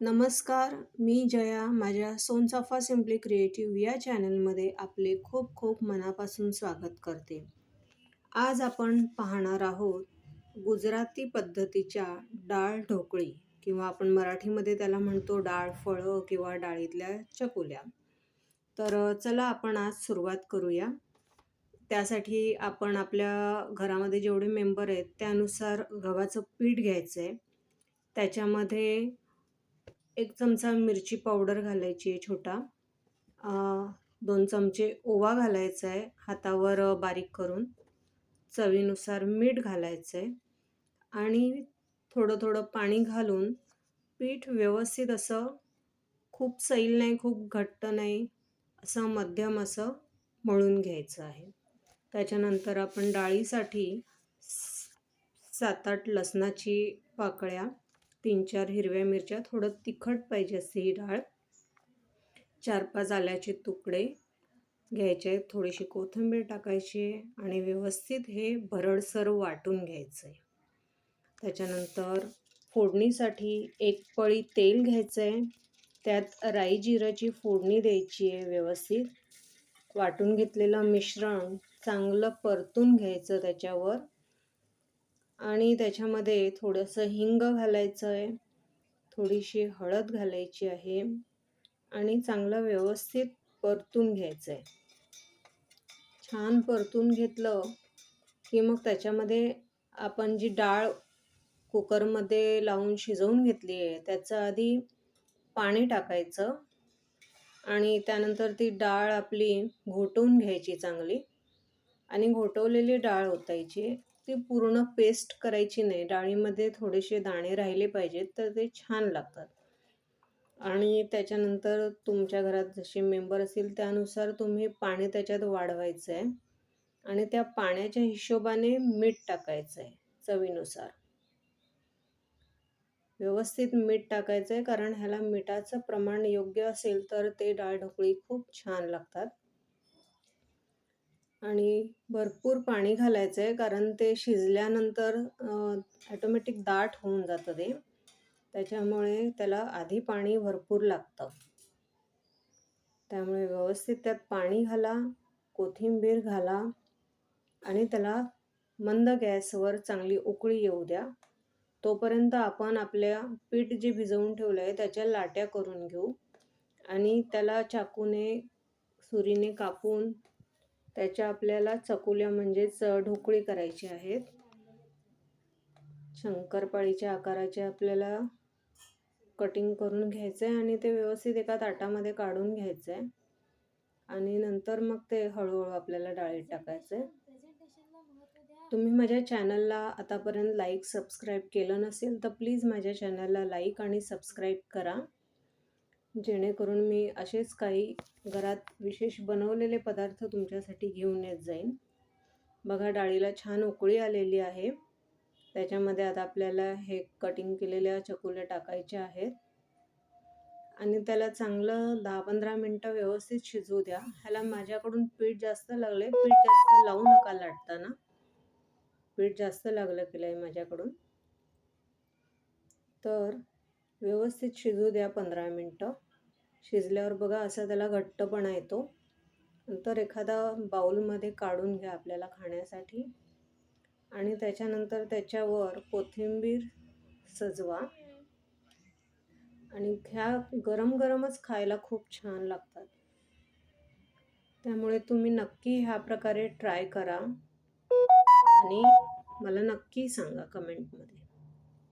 नमस्कार मी जया. माझ्या सोनचाफा simply creative या चॅनलमध्ये आपले खूप खूप मनापासून स्वागत करते. आज आपण पाहणार आहोत गुजराती पद्धतीच्या डाळ ढोकळी किंवा आपण मराठीमध्ये त्याला म्हणतो डाळ फळं किंवा डाळीतल्या चकुल्या. तर चला आपण आज सुरुवात करूया. त्यासाठी आपण आपल्या घरामध्ये जेवढे मेंबर आहेत त्यानुसार गव्हाचं पीठ घ्यायचं आहे त्याच्यामध्ये एक चमचा मिरची पावडर घालायची आहे छोटा. दोन चमचे ओवा घालायचा आहे हातावर बारीक करून. चवीनुसार मीठ घालायचं आहे. आणि थोडं थोडं पाणी घालून पीठ व्यवस्थित असं खूप सैल नाही खूप घट्ट नाही असं मध्यम असं मळून घ्यायचं आहे. त्याच्यानंतर आपण डाळीसाठी सात आठ लसणाची पाकळ्या तीन चार हिरव्या मिरच्या थोडं तिखट पाहिजे असते ही डाळ. चार पाच आल्याचे तुकडे घ्यायचे आहेत. थोडीशी कोथिंबीर टाकायची आहे आणि व्यवस्थित हे भरडसर वाटून घ्यायचं आहे त्याच्यानंतर फोडणीसाठी एक पळी तेल घ्यायचं आहे त्यात राई जिराची फोडणी द्यायची आहे व्यवस्थित. वाटून घेतलेलं मिश्रण चांगलं परतून घ्यायचं त्याच्यावर. आणि त्याच्यामध्ये थोडंसं हिंग घालायचं आहे थोडीशी हळद घालायची आहे आणि चांगलं व्यवस्थित परतून घ्यायचं आहे छान परतून घेतलं की मग त्याच्यामध्ये आपण जी डाळ कुकरमध्ये लावून शिजवून घेतली आहे त्याचं आधी पाणी टाकायचं आणि त्यानंतर ती डाळ आपली घोटवून घ्यायची चांगली आणि घोटवलेली डाळ ओतायची. ती पूर्ण पेस्ट करायची नाही. डाळीमध्ये थोडेसे दाणे राहिले पाहिजेत तर ते छान लागतात. आणि त्याच्यानंतर तुमच्या घरात जसे मेंबर असतील त्यानुसार तुम्ही पाणी त्याच्यात वाढवायचं आहे आणि त्या पाण्याच्या हिशोबाने मीठ टाकायचं आहे चवीनुसार. व्यवस्थित मीठ टाकायचं आहे कारण ह्याला मिठाचं प्रमाण योग्य असेल तर ते डाळ ढोकळी खूप छान लागतात. आणि भरपूर पाणी घालायचं आहे कारण ते शिजल्यानंतर ॲटोमॅटिक दाट होऊन जातं ते. त्याच्यामुळे त्याला आधी पाणी भरपूर लागतं. त्यामुळे व्यवस्थित त्यात पाणी घाला कोथिंबीर घाला आणि त्याला मंद गॅसवर चांगली उकळी येऊ द्या. तोपर्यंत आपण आपल्या पीठ जे भिजवून ठेवलं आहे त्याच्या लाट्या करून घेऊ आणि त्याला चाकूने सुरीने कापून त्याच्या आपल्याला चकुल्या म्हणजेच ढोकळी करायची आहेत. शंकरपाळीच्या आकाराचे आपल्याला कटिंग करून घ्यायचं आहे आणि ते व्यवस्थित एका ताटामध्ये काढून घ्यायचं आहे आणि नंतर मग ते हळूहळू आपल्याला डाळीत टाकायचं आहे तुम्ही माझ्या चॅनलला आतापर्यंत लाईक सबस्क्राईब केलं नसेल तर प्लीज माझ्या चॅनलला लाईक आणि सबस्क्राईब करा. जेणेकरून मी असेच काही घरात विशेष बनवलेले पदार्थ तुमच्यासाठी घेऊन येत जाईन. बघा डाळीला छान उकळी आलेली आहे. त्याच्यामध्ये आता आपल्याला हे कटिंग केलेल्या चकुल्या टाकायच्या आहेत. आणि त्याला चांगलं दहा पंधरा मिनटं व्यवस्थित शिजू द्या. ह्याला माझ्याकडून पीठ जास्त लागले पीठ जास्त लावू नका लाटताना. पीठ जास्त लागलं केलं आहे माझ्याकडून. तर व्यवस्थित शिजू द्या पंधरा मिनटं. शिजल्यावर बघा असा त्याला घट्टपणा येतो. नंतर एखादा बाऊलमध्ये काढून घ्या आपल्याला खाण्यासाठी. आणि त्याच्यानंतर त्याच्यावर कोथिंबीर सजवा. आणि ह्या गरम गरमच खायला खूप छान लागतात. त्यामुळे तुम्ही नक्की ह्या प्रकारे ट्राय करा. आणि मला नक्की सांगा कमेंटमध्ये.